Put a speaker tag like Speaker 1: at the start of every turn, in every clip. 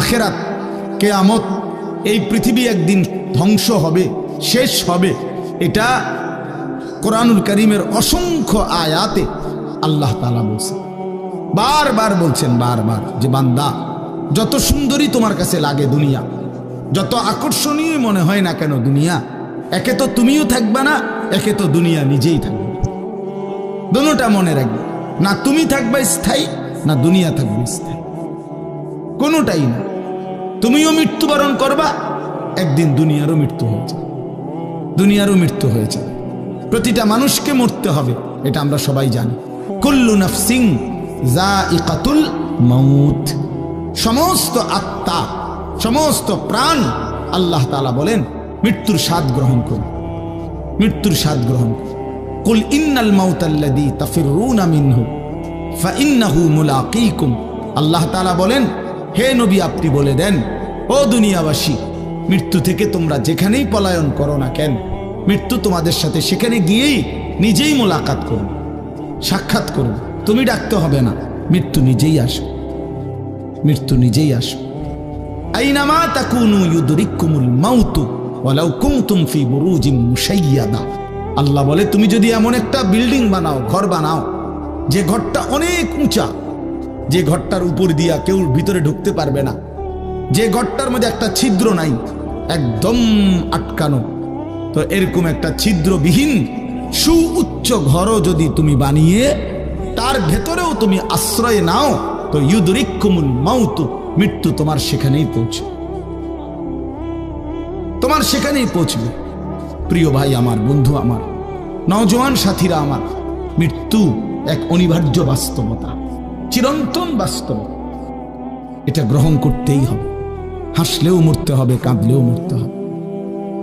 Speaker 1: আখেরাত, কেয়ামত, এই পৃথিবী একদিন ধ্বংস হবে, শেষ হবে। এটা কোরআনুল করিমের অসংখ্য আয়াতে আল্লাহ তালা বলছে বারবার বলছেন, বারবার, যে বান্দা, যত সুন্দরী তোমার কাছে লাগে দুনিয়া, যত আকর্ষণীয় মনে হয় না কেন দুনিয়া, একে তো তুমিও থাকবে না, একে তো দুনিয়া নিজেই থাকবে। দোনোটা মনে রাখবে, না তুমি থাকবে স্থায়ী, না দুনিয়া থাকবে স্থায়ী। কোনোটাই না। তুমিও মৃত্যুবরণ করবা, একদিন দুনিয়ারও মৃত্যু হয়েছে দুনিয়ারও মৃত্যু হয়েছে প্রতিটা মানুষকে মরতে হবে, এটা আমরা সবাই জানি। কুল্লু নফসিং যা ইকাতুল মৌত সমস্ত আত্মা, সমস্ত প্রাণ আল্লাহ তালা বলেন, মৃত্যুর স্বাদ গ্রহণ করুন। মৃত্যুর স্বাদ গ্রহণ করুন। কুল ইন্নাল মাউতাল্লাদি তাফিরুনা মিনহু ফাইন্নাহু মুলাকিকুম। আল্লাহ তাআলা বলেন হে নবী, আপনি বলে দেন, ও দুনিয়াবাসী, মৃত্যু থেকে তোমরা যেখানেই পলায়ন করো না কেন, মৃত্যু তোমাদের সাথে সেখানে গিয়েই নিজেই মোলাকাত করুন, সাক্ষাৎ করুন। তুমি ডাকতে হবে না, মৃত্যু নিজেই আসো মৃত্যু নিজেই আসো আইনামা তাকুনু মাউতু, ওয়ালাউ কুনতুম ফি বুরুজিম মুশাইয়াদা। আল্লাহ বলে, তুমি যদি এমন একটা বিল্ডিং বানাও, ঘর বানাও, যে ঘরটা অনেক উঁচা যে ঘরটার উপর দিয়া কেউ ভিতরে ঢুকতে পারবে না। যে ঘরটার মধ্যে একটা ছিদ্র নাই, একদম আটকানো। তো এরকম একটা ছিদ্রবিহীন সুউচ্চ ঘরও যদি তুমি বানিয়ে, তার ভেতরেও তুমি আশ্রয় নাও, তো ইউদরিকুমুল মাউতু, মৃত্যু তোমার সেখানেই পৌঁছে। তোমার সেখানেই পৌঁছবে। প্রিয় ভাই আমার, বন্ধু আমার, নওজোয়ান সাথীরা আমার, মৃত্যু এক অনিবার্য বাস্তবতা। চিরন্তন বাস্তব। এটা গ্রহণ করতেই হবে। হাসলেও মরতে হবে, কাঁদলেও মরতে হবে।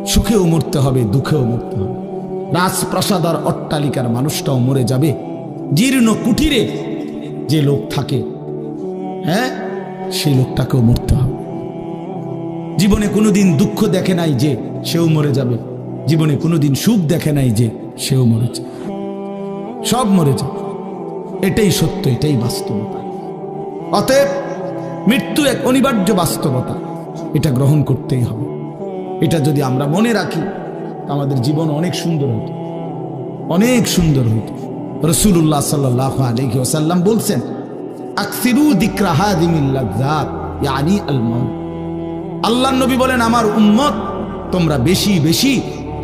Speaker 1: সুখেও মরতে হবে, দুঃখেও মরতে হবে। রাজপ্রাসাদ আর অট্টালিকার মানুষটাও মরে যাবে জীর্ণ কুটিরে। যে লোক থাকে হ্যাঁ সেই লোকটাকেও মরতে হবে। জীবনে কোনোদিন দুঃখ দেখে নাই যে সেও মরে যাবে। জীবনে কোনোদিন সুখ দেখে নাই যে সেও মরে যাবে সব মরে যাবে। এটাই সত্য, এটাই বাস্তবতা। অতএব মৃত্যু এক অনিবার্য বাস্তবতা, এটা গ্রহণ করতেই হবে। এটা যদি আমরা মনে রাখি আমাদের জীবন অনেক সুন্দর হতো। অনেক সুন্দর হতো। রসুল্লাহ সাল্লাহ আলহি ওসাল্লাম বলছেন, আকসিরু আল্লাহ নবী বলেন, আমার উম্মত, তোমরা বেশি বেশি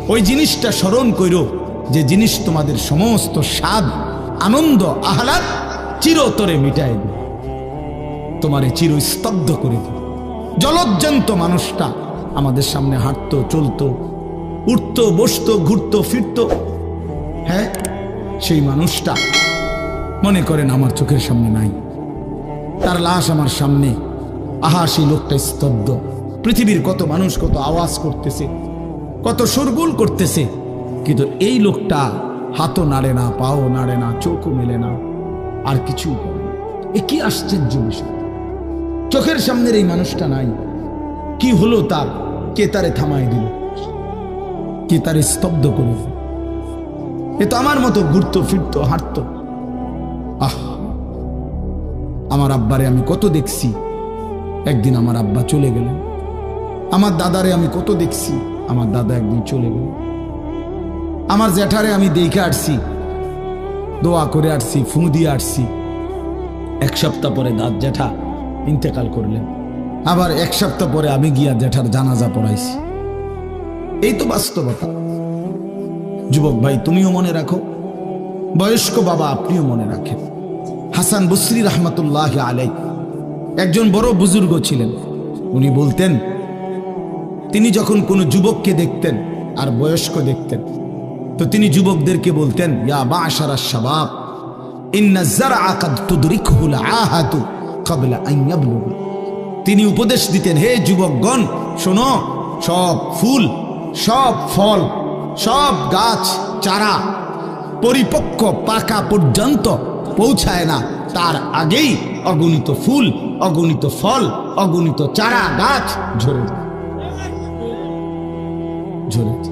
Speaker 1: ওই জিনিসটা স্মরণ করো যে জিনিস তোমাদের সমস্ত স্বাদ আনন্দ, আহ্লাদ চিরতরে মিটাই দেবে তোমারে চির স্তব্ধ করে দেবে জলজ্জান্ত মানুষটা আমাদের সামনে হাঁটতো, চলতো, উঠতো, বসতো, ঘুরতো, ফিরতো। হ্যাঁ সেই মানুষটা মনে করেন আমার চোখের সামনে নাই। তার লাশ আমার সামনে। আহা, সেই লোকটা স্তব্ধ। পৃথিবীর কত মানুষ কত আওয়াজ করতেছে, কত সরগুল করতেছে, কিন্তু এই লোকটা হাতও নাড়ে না, পাও নাড়ে না, চোখও মেলে না, আর কিছু এ কি আশ্চর্য বিষয়? চোখের সামনের এই মানুষটা নাই। কি হলো তার? কে তারে থামাই দিল? কে তারে স্তব্ধ করে দিল? এ তো আমার মতো ঘুরতো, ফিরতো, হাঁটতো। আহ! আমার আব্বারে আমি কত দেখছি। একদিন আমার আব্বা চলে গেলেন। আমার দাদারে আমি কত দেখছি। আমার দাদা একদিন চলে গেল আমার জ্যাঠারে আমি দেখে আসছি। দোয়া করে আসছি, ফু দিয়ে আসছি। এক সপ্তাহ পরে দাঁত জ্যাঠা ইন্তেকাল করলেন। আবার এক সপ্তাহ পরে আমি গিয়া জ্যাঠার জানাজা পড়াইছি। এই তো বাস্তবতা। যুবক ভাই, তুমিও মনে রাখো, বয়স্ক বাবা আপনিও মনে রাখেন। হাসান বসরি রহমতুল্লাহ আলাই একজন বড় বুজুর্গ ছিলেন। উনি বলতেন, তিনি যখন কোনো যুবককে দেখতেন আর বয়স্ক দেখতেন তো তিনি যুবকদেরকে বলতেন তিনি উপদেশ দিতেন, হে যুবকগণ, শোনো, সব ফুল, সব ফল, সব গাছ, চারা পরিপক্ক পাকা পর্যন্ত পৌঁছায় না। তার আগেই অগণিত ফুল, অগণিত ফল, অগণিত চারা, গাছ ঝরে যায়। ঝরে যায়।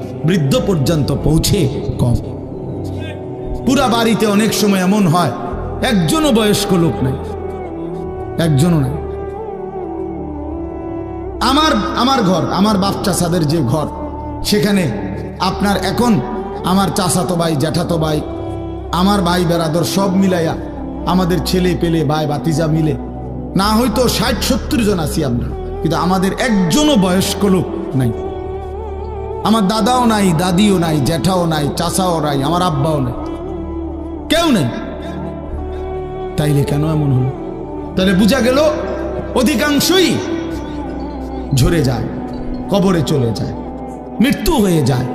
Speaker 1: বৃদ্ধ পর্যন্ত পৌঁছে কম। পুরা বাড়িতে অনেক সময় এমন হয়, একজনও বয়স্ক লোক নাই, একজনও নাই। আমার আমার ঘর, আমার বাপ চাষাদের যে ঘর, সেখানে আপনার এখন আমার চাচাতো ভাই, জ্যাঠাতো ভাই, আমার ভাই বেড়াদর সব মিলাইয়া আমাদের ছেলে পেলে, ভাই বাতিজা মিলে, না হয়তো ষাট সত্তর জন আছি আমরা, কিন্তু আমাদের একজনও বয়স্ক লোক নাই। আমার দাদাও নাই, দাদিও নাই, জ্যাঠাও নাই, চাচাও নাই, আমার আব্বাও নাই। কেউ নেই। তাইলে কেন এমন হলো? তাহলে বোঝা গেল অধিকাংশই ঝরে যায়, কবরে চলে যায়, মৃত্যু হয়ে যায়।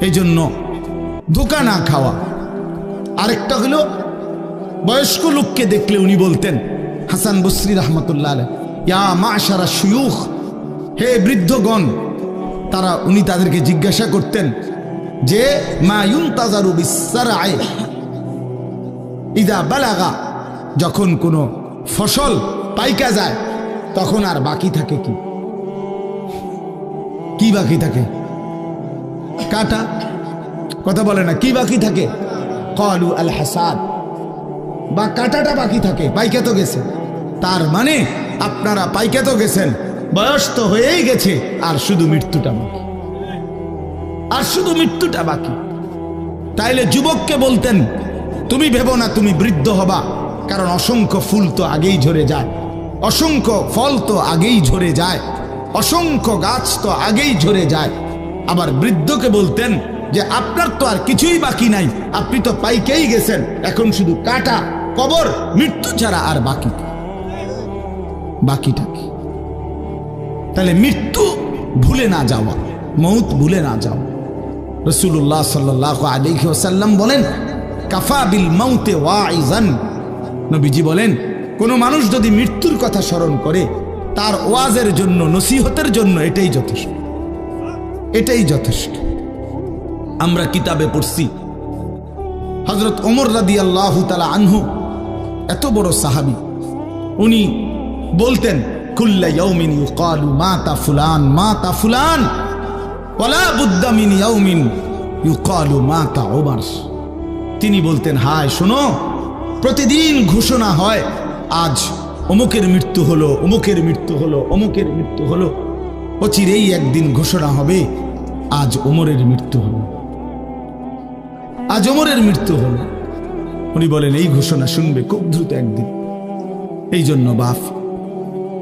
Speaker 1: এই জন্য ধোকা না খাওয়া। আরেকটা হলো বয়স্ক লোককে দেখলে উনি বলতেন, হাসান বসরি রহমতুল্লাহ ইয়া মা সারা সুয়ুখ হে বৃদ্ধগণ তারা উনি তাদেরকে জিজ্ঞাসা করতেন যে, মা ইউন তাজারু বিসারায় ইদা বালাগা। যখন কোনো ফসল পাইকা যায়, তখন আর বাকি থাকে কি? কি বাকি থাকে? কাটা? কথা বলে না, কি বাকি থাকে? কলু আল হাসাদ বা কাটাটা বাকি থাকে, পাইকে তো গেছে। তার মানে আপনারা পাইকে তো গেছেন। বয়স তো হয়েই গেছে, আর শুধু মৃত্যুটা বাকি। আর শুধু মৃত্যুটা বাকি। তাইলে যুবককে বলতেন, তুমি ভেবো না তুমি বৃদ্ধ হবা, কারণ অসংখ্য ফুল তো আগেই ঝরে যায়, অসংখ্য ফল তো আগেই ঝরে যায়, অসংখ্য গাছ তো আগেই ঝরে যায়। আবার বৃদ্ধকে বলতেন যে, আপনার তো আর কিছুই বাকি নাই, আপনি তো পাইকেই গেছেন, এখন শুধু কাটা, কবর, মৃত্যু ছাড়া আর বাকি। বাকিটা কি? তাহলে মৃত্যু ভুলে না যাওয়া, মৌত ভুলে না যাওয়া। রসুল্লাহ সাল্লাহ আলিহি ওসাল্লাম বলেন, কাফা বিল মাউতে ওয়াইজান নবীজি বলেন, কোনো মানুষ যদি মৃত্যুর কথা স্মরণ করে, তার ওয়াজের জন্য, নসিহতের জন্য এটাই যথেষ্ট। এটাই যথেষ্ট। আমরা কিতাবে পড়ছি হজরত ওমর রাদি আল্লাহ তালা আনহু, এত বড় সাহাবি, উনি বলতেন কুল্লা ইয়াউমিন ইউকালু মাতা ফুলান মাতা ফুলান। ওয়ালা বুদ্দা মিন ইয়াউমিন ইউকালু তিনি বলতেন, হায়, শোনো, প্রতিদিন ঘোষণা হয়, আজ অমুকের মৃত্যু হলো, অমুকের মৃত্যু হলো, অমুকের মৃত্যু হলো। অচিরেই একদিন ঘোষণা হবে, আজ ওমরের মৃত্যু হলো। আজ ওমরের মৃত্যু হলো। উনি বলেন, এই ঘোষণা শুনবে খুব দ্রুত একদিন। এই জন্য বাফ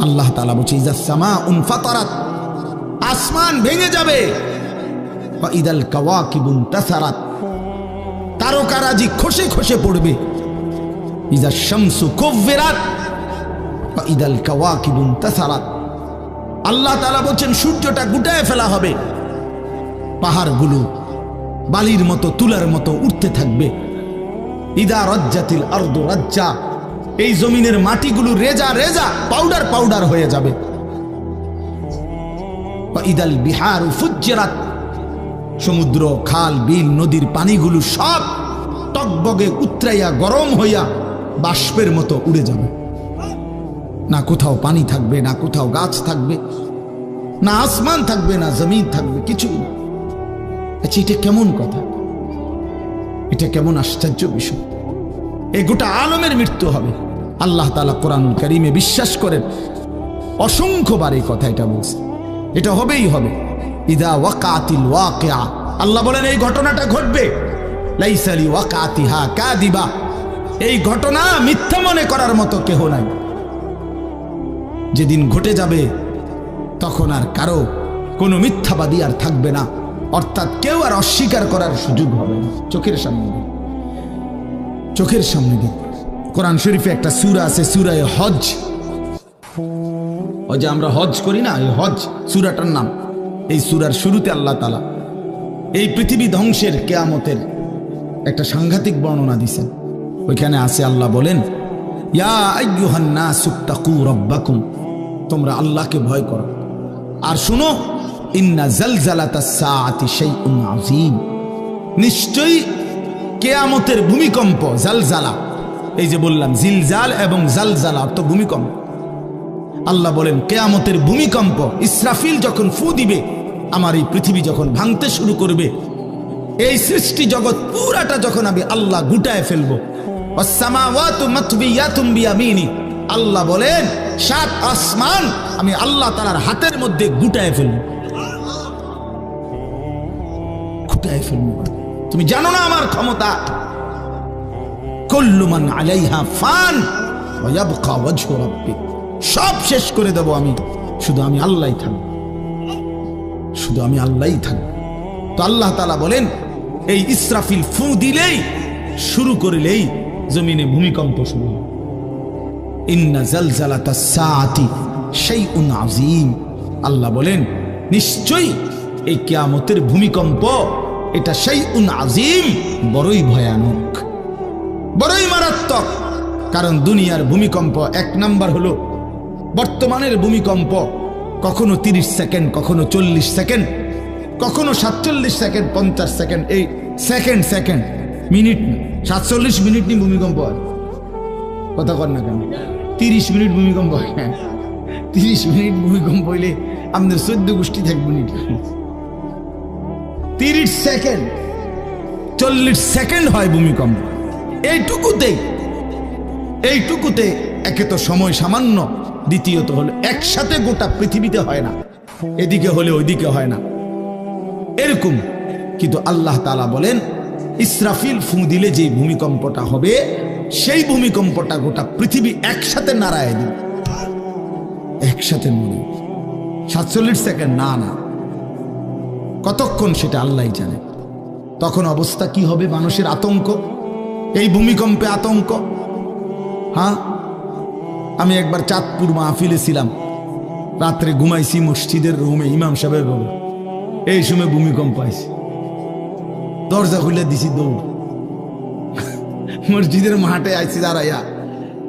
Speaker 1: আল্লাহ তালা বলছে ইজাসমা উনফাতারাত আসমান ভেঙে যাবে। বা ইদাল কাওয়াকিবুন তাসারাত, তারকারাজি খসে খসে পড়বে। ইজা শামসু কুফিরাত বা ইদাল কাওয়াকিবুন তাসারাত। আল্লাহ তাআলা বলছেন, সূর্যটা গুটায় ফেলা হবে। পাহাড়গুলো বালির মতো, তুলার মতো উঠতে থাকবে। ইদা রজ্জাতিল আরদু রাজ্জা এই জমিনের মাটিগুলো রেজা রেজা পাউডার পাউডার হয়ে যাবে। ইদাল বিহার ফুজ্জেরাত। সমুদ্র, খাল, বিল, নদীর পানিগুলো সব টকবগে উতরাইয়া গরম হইয়া বাষ্পের মতো উড়ে যাবে। না কোথাও পানি থাকবে, না কোথাও গাছ থাকবে, না আসমান থাকবে, না জমিন থাকবে কিছুই না। আচ্ছা এটা কেমন কথা? এটা কেমন আশ্চর্য বিষয়। এই গোটা আলমের মৃত্যু হবে। আল্লাহ তালা কোরআনুল করিমে বিশ্বাস করেন। অসংখ্যবার এই কথা এটা বলছে। এটা হবেই হবে। ইদা ওয়াকাতিল ওয়াকিয়া। আল্লাহ বলেন, এই ঘটনাটা ঘটবে। লাইসালি ওয়াকাতিহা কাদিবা এই ঘটনা মিথ্যা মনে করার মতো কেহ নাই। যেদিন ঘটে যাবে, তখন আর কারও কোনো মিথ্যাবাদী আর থাকবে না। অর্থাৎ কেউ আর অস্বীকার করার সুযোগ হবে না। চোখের সামনে চোখের সামনে দিন। কোরআন শরীফে একটা সুরা আছে, সুরায় হজ ওই যে আমরা হজ করি না, এই হজ সুরাটার নাম। এই সুরার শুরুতে আল্লাহ তালা এই পৃথিবী ধ্বংসের কেয়ামতের একটা সাংঘাতিক বর্ণনা দিছেন। ওইখানে আছে আল্লাহ বলেন তোমরা আল্লাহকে ভয় করো। আর শুনো, ইন্না জালজালাতাস সাআতি শাইউন আযীম। নিশ্চয়ই কেয়ামতের ভূমিকম্প, জালজালা। এই যে বললাম, জিলজাল এবং জালজালা অর্থ ভূমিকম্প। আল্লাহ বলেন, কেয়ামতের ভূমিকম্প, ইসরাফিল যখন ফু দিবে, আমার এই পৃথিবী যখন ভাঙতে শুরু করবে, এই সৃষ্টি জগৎ পুরাটা যখন আমি আল্লাহ গুটায় ফেলব। আল্লাহ বলেন, সাত আসমান আমি আল্লাহ তাআলার হাতের মধ্যে গুটায় ফেলব। গুটায় ফেলব। তুমি জানো না আমার ক্ষমতা? কল্লুমান আলাইহা ফান সব শেষ করে দেব আমি। শুধু আমি থাকব। শুধু আমি থাকব। তো আল্লাহ বলেন, এই ইসরাফিল ফু দিলেই, শুরু করলেই জমিনে ভূমিকম্প শুরু হবে। ইন্না জালজালাতা সাআতি শাইউন আযীম। আল্লাহ বলেন, নিশ্চয়ই এই কিয়ামতের ভূমিকম্প এটা সেই উন আজিম বড়ই ভয়ানক। বড়ই মারাত্মক, কারণ দুনিয়ার ভূমিকম্প এক নাম্বার হলো, বর্তমানের ভূমিকম্প কখনো তিরিশ সেকেন্ড, কখনো চল্লিশ সেকেন্ড, কখনো সাতচল্লিশ সেকেন্ড, পঞ্চাশ সেকেন্ড, এই সেকেন্ড সেকেন্ড, মিনিট, সাতচল্লিশ মিনিট নিয়ে ভূমিকম্প হয়। কথা কর না কেন? তিরিশ মিনিট ভূমিকম্প হয়। তিরিশ মিনিট ভূমিকম্প হইলে আমাদের চোদ্দ গোষ্ঠী থাকবে মিনিট তিরিশ সেকেন্ড। চল্লিশ সেকেন্ড হয় ভূমিকম্প। এইটুকুতেই এইটুকুতে একে তো সময় সামান্য, দ্বিতীয়ত হলো একসাথে গোটা পৃথিবীতে হয় না। এদিকে হলে ওইদিকে হয় না। এরকম কিন্তু আল্লাহ তালা বলেন, ইসরাফিল ফু দিলে যে ভূমিকম্পটা হবে, সেই ভূমিকম্পটা গোটা পৃথিবী একসাথে নাড়ায় দিবে। একসাথে মরে সাতচল্লিশ সেকেন্ড, না না। কতক্ষণ সেটা আল্লাহ জানে। তখন অবস্থা কি হবে মানুষের আতঙ্ক? এই ভূমিকম্পে আতঙ্ক? হ্যাঁ? আমি একবার চাঁদপুর মাহফিলে ছিলাম। রাত্রে ঘুমাইছি মসজিদের রুমে, ইমাম সাহেবের রুমে। এই সময় ভূমিকম্প আইছে। দরজা খুলে দিছি দৌড়। মসজিদের মাঠে আইছি দাঁড়াইয়া।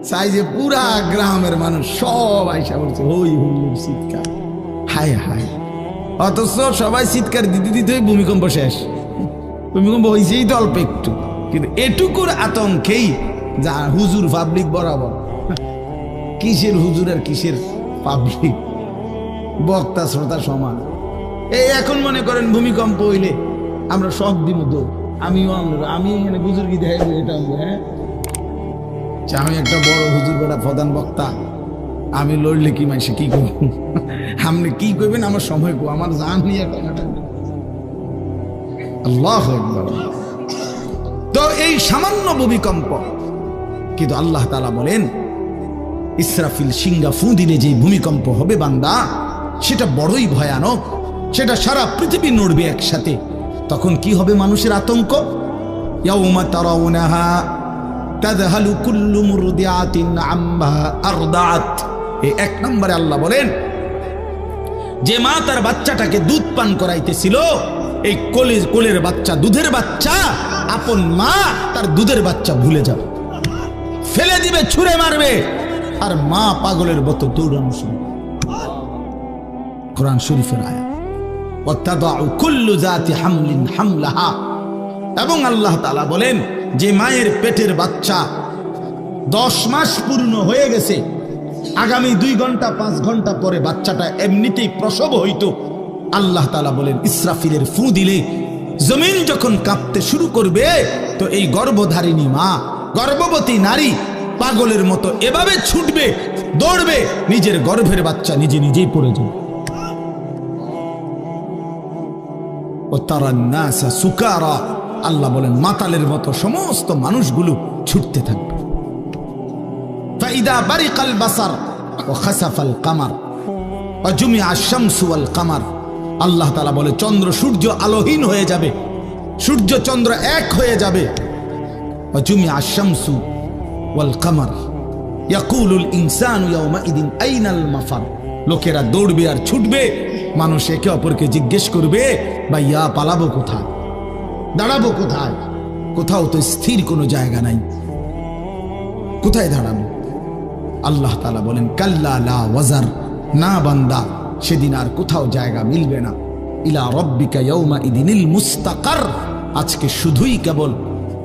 Speaker 1: চাই যে পুরা গ্রামের মানুষ সব আইসা করছে হই হুল্লুর চিৎকার হায় হায়। অথচ সবাই চিৎকার দিতে দিতে ভূমিকম্প শেষ। ভূমিকম্প হয়েছেই তো অল্প একটু। কিন্তু এটুকুর আতঙ্কেই যা হুজুর পাবলিক বরাবর। কিসের হুজুর আর কিসের পাবলিক বক্তা, শ্রোতা সমান। এই এখন মনে করেন ভূমিকম্প হইলে আমরা সব দিব তো। আমিও আমরা, আমি এখানে বুজুর্গি দেখাইবো, এটা হ্যাঁ? আমি একটা বড় হুজুর বেটা প্রধান বক্তা। আমি লড়লে কি মাইসে কি করব? আপনি কি করবেন আমার সময় কো, আমার জান নিয়ে আল্লাহ তো এই সামান্য ভূমিকম্প, কিন্তু আল্লাহ তালা বলেন, ইসরাফিল সিঙ্গা ফু দিলে যে ভূমিকম্প হবে বান্দা, সেটা বড়ই ভয়ানক, সেটা সারা পৃথিবী নড়বে একসাথে। তখন কি হবে মানুষের আতঙ্ক? ইয়াউমা তারাউনাহা তাযহালু কুল্লু মুরদিআতিন আম্মা আরদাআত। এই এক নম্বরে আল্লাহ বলেন, যে মা তার বাচ্চাটাকে দুধ পান করাইতেছিল, এই কোলের কোলের বাচ্চা, দুধের বাচ্চা, আপন মা তার দুধের বাচ্চা ভুলে যাবে। ফেলে দিবে, ছুড়ে মারবে, আর মা পাগলের মতো দৌড়ানো শুরু কোরআন শরীফের আয়া এবং আল্লাহ তালা বলেন, যে মায়ের পেটের বাচ্চা দশ মাস পূর্ণ হয়ে গেছে আগামী দুই ঘণ্টা, পাঁচ ঘণ্টা পরে বাচ্চাটা এমনিতেই প্রসব হইতো। আল্লাহ তাআলা বলেন, ইসরাফিলের ফু দিলে জমিন যখন কাঁপতে শুরু করবে, তো এই গর্ভধারিণী মা, গর্ভবতী নারী পাগলের মতো এভাবে ছুটবে, দৌড়বে, নিজের গর্ভের বাচ্চা নিজে নিজেই পড়ে যাবে। ও তারা সুকারা, আল্লাহ বলেন, মাতালের মতো সমস্ত মানুষগুলো ছুটতে থাকবে। ফাইদা বারিকাল বাসার ও খাসাফাল কামার আশামসু আল কামার আল্লাহ তালা বলে, চন্দ্র সূর্য আলোহীন হয়ে যাবে। সূর্য চন্দ্র এক হয়ে যাবে। অজুমি আশামসু ওয়াল কামার ইয়াকুলুল ইনসানু ইয়াউমাইদিন আইনাল মাফার লোকেরা দৌড়বে আর ছুটবে। মানুষ একে অপরকে জিজ্ঞেস করবে বা ইয়া পালাবো কোথায়? দাঁড়াবো কোথায়? কোথাও তো স্থির কোনো জায়গা নাই। কোথায় দাঁড়াবো? আল্লাহ তালা বলেন, কাল্লা লা ওয়াজার। না বান্দা, সেদিন আর কোথাও জায়গা মিলবে না। ইলা রব্বিকা ইয়ৌমা ইদিনিল মুস্তাকার। আজকে শুধুই কেবল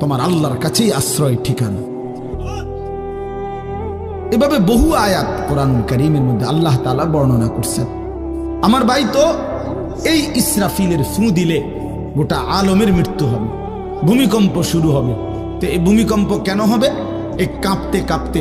Speaker 1: তোমার আল্লাহর কাছেই আশ্রয় ঠিকানা। এভাবে বহু আয়াত কোরআন করিমের মধ্যে আল্লাহ তালা বর্ণনা করছেন। আমার ভাই তো এই ইসরাফিলের ফু দিলে গোটা আলমের মৃত্যু হবে, ভূমিকম্প শুরু হবে। তো এই ভূমিকম্প কেন হবে? এই কাঁপতে কাঁপতে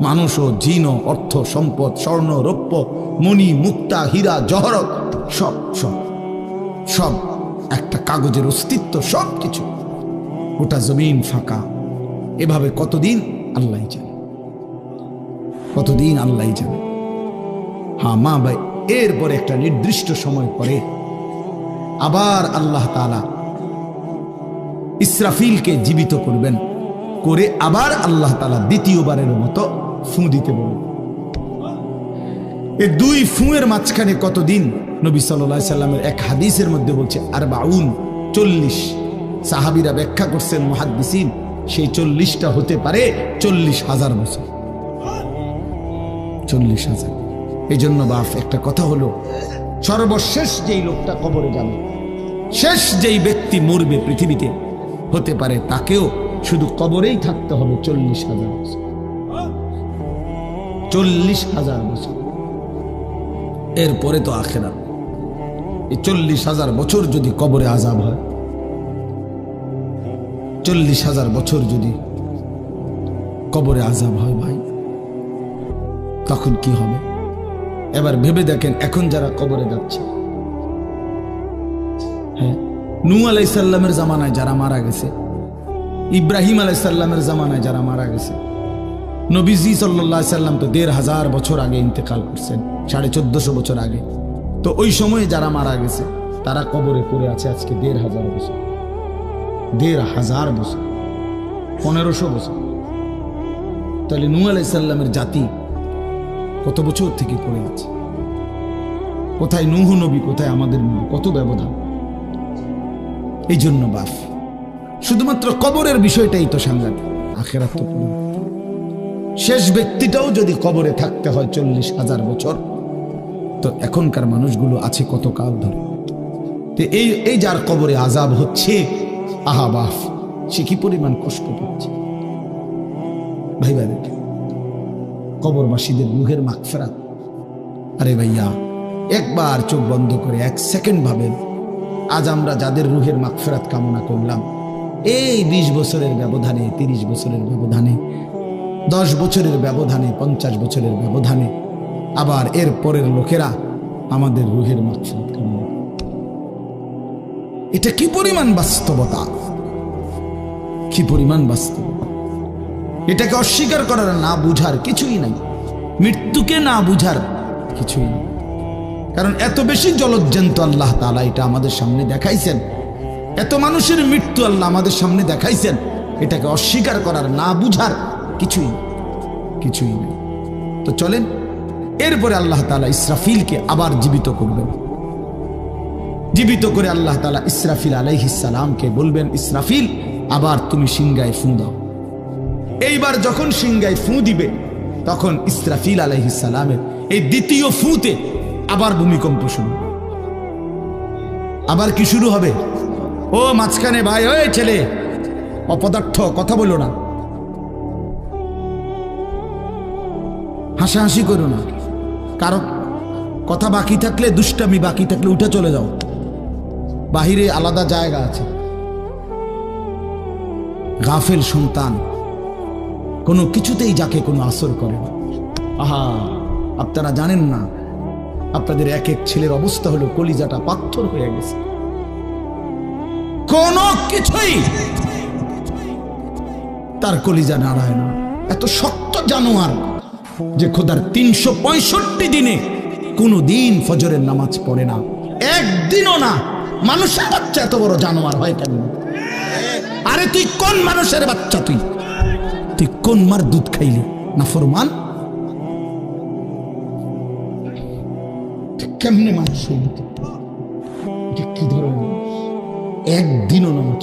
Speaker 1: মানুষ ও জিন, অর্থ, সম্পদ, স্বর্ণ, রৌপ্য মণি মুক্তা, হীরা, জহরত, সব সব সব, একটা কাগজের অস্তিত্ব সব কিছু ওটা জমিন ফাঁকা। এভাবে কতদিন আল্লাহ জানে? কতদিন আল্লাহ জানে? হা মা ভাই, এরপরে একটা নির্দিষ্ট সময় পরে আবার আল্লাহ তালা ইসরাফিলকে জীবিত করবেন, করে আবার আল্লাহ তালা দ্বিতীয়বারের মতো ফু দিতে বলবেন এই দুই ফুঁয়ের মাঝখানে কতদিন? নবী সাল্লাহ সাল্লামের এক হাদিসের মধ্যে বলছে আর বাউন চল্লিশ। সাহাবিরা ব্যাখ্যা করছেন, মহাদ্দিসিন, সেই চল্লিশটা হতে পারে চল্লিশ হাজার বছর। চল্লিশ হাজার। এই জন্য বাপ, একটা কথা হলো, সর্বশেষ যেই লোকটা কবরে যাবে, শেষ যেই ব্যক্তি মরবে পৃথিবীতে, হতে পারে তাকেও শুধু কবরেই থাকতে হবে চল্লিশ হাজার বছর। চল্লিশ হাজার বছর। এরপরে তো আখেরা এই চল্লিশ হাজার বছর যদি কবরে আজাব হয়, চল্লিশ হাজার বছর যদি কবরে আজাব হয় ভাই, তখন কি হবে? এবার ভেবে দেখেন, এখন যারা কবরে যাচ্ছে। হ্যাঁ নু আলাইসাল্লামের জামানায় যারা মারা গেছে, ইব্রাহিম আলাইসাল্লামের জামানায় যারা মারা গেছে নবীজি সাল্লাহ সাল্লাম তো দেড় হাজার বছর আগে ইন্তেকাল করছেন, সাড়ে চোদ্দশো বছর আগে। তো ওই সময়ে যারা মারা গেছে, তারা কবরে পড়ে আছে আজকে দেড় হাজার বছর। দেড় হাজার বছর, পনেরোশো বছর। তাহলে নু আলাইসাল্লামের জাতি কত বছর থেকে পড়ে আছে? কোথায় নুহ নবী, কোথায় আমাদের নবী? কত ব্যবধান? এই জন্য বাফ। শুধুমাত্র কবরের বিষয়টাই তো সাংঘাতিক। আখেরাত তো। শেষ ব্যক্তিটাও যদি কবরে থাকতে হয় চল্লিশ হাজার বছর, তো এখনকার মানুষগুলো আছে কত কাল ধরে এই এই যার কবরে আজাব হচ্ছে, আহা বাফ, সে কি পরিমাণ কষ্ট পাচ্ছে? ভাই ভাই, কবরবাসীদের মুখের মাখ মাগফেরাত। আরে ভাইয়া, একবার চোখ বন্ধ করে এক সেকেন্ড ভাবেন, আজ আমরা যাদের রুহের মাগফেরাত কামনা করলাম, এই বিশ বছরের ব্যবধানে, তিরিশ বছরের ব্যবধানে দশ বছরের ব্যবধানে, পঞ্চাশ বছরের ব্যবধানে, আবার এর পরের লোকেরা আমাদের রুহের কামনা? এটা কি পরিমাণ বাস্তবতা? কি পরিমাণ বাস্তবতা? এটাকে অস্বীকার করার না বুঝার কিছুই নাই। মৃত্যুকে না বুঝার কিছুই নেই। কারণ এত বেশি জলজ্জান্ত আল্লাহ তালা এটা আমাদের সামনে দেখাইছেন। এত মানুষের মৃত্যু আল্লাহ আমাদের সামনে দেখাইছেন। এটাকে অস্বীকার করার না বুঝার কিছুই কিছুই নেই। তো চলেন, এরপরে আল্লাহ তালা ইসরাফিলকে আবার জীবিত করবেন। জীবিত করে আল্লাহ তালা ইসরাফিল আলাইহিসালামকে বলবেন, ইসরাফিল, আবার তুমি সিংগায় ফুঁ দাও। এইবার যখন সিংগায় ফু দিবে, তখন ইসরাফিল আলাইহিসালামের এই দ্বিতীয় ফুতে আবার ভূমিকম্প শুরু। আবার কি শুরু হবে? ও মাঝখানে ভাই, ওই ছেলে, অপদার্থ, কথা বলো না। হাসাহাসি করো না। কারও কথা বাকি থাকলে, দুষ্টামি বাকি থাকলে উঠে চলে যাও। বাহিরে আলাদা জায়গা আছে। গাফেল সন্তান কোনো কিছুতেই যাকে কোনো আসর করে না। আহা, আপনারা জানেন না, আপনাদের এক এক ছেলের অবস্থা হলো কলিজাটা পাথর হয়ে গেছে। কোনো কিছুই তার কলিজা নাড়ায় না। এত শক্ত জানোয়ার। যে খোদার তিনশো পঁয়ষট্টি দিনে কোনো দিন ফজরের নামাজ পড়ে না। একদিনও না। মানুষের বাচ্চা এত বড় জানোয়ার হয় কেন? আরে তুই কোন মানুষের বাচ্চা তুই? তুই কোন মার দুধ খাইলি? না ফরমান? কেমনে মানুষ কি ধরনের? একদিনও নামাজ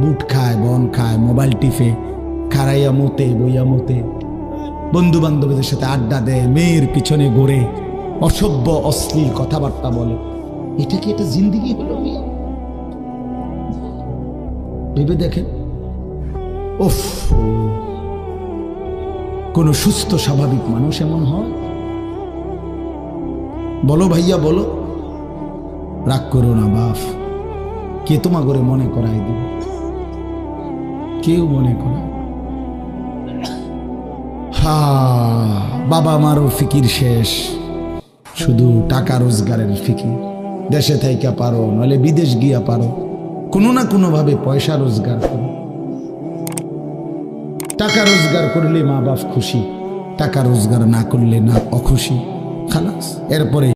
Speaker 1: বুট খায়, বন খায়, মোবাইল টিপে খারাইয়া মতে, বইয়া মতে। বন্ধু বান্ধবীদের সাথে আড্ডা দেয়, মেয়ের পিছনে ঘোরে, অসভ্য, অশ্লীল কথাবার্তা বলে। এটা কি এটা জিন্দিগি হলো ভেবে দেখেন। ওফ কোন সুস্থ, স্বাভাবিক মানুষ এমন হয়? বলো ভাইয়া, বলো। রাগ করো না, বাফ। কে তোমা করে মনে করাই দিবে? কেউ মনে করে হা, বাবা মারও ফিকির শেষ। শুধু টাকা রোজগারের ফিকির। দেশে থাইকা পারো নলে বিদেশ গিয়া পারো। কোনো না কোনো ভাবে পয়সা রোজগার করো। টাকা রোজগার করলে মা বাপ খুশি। টাকা রোজগার না করলে না অখুশি। খালাস, এরপরে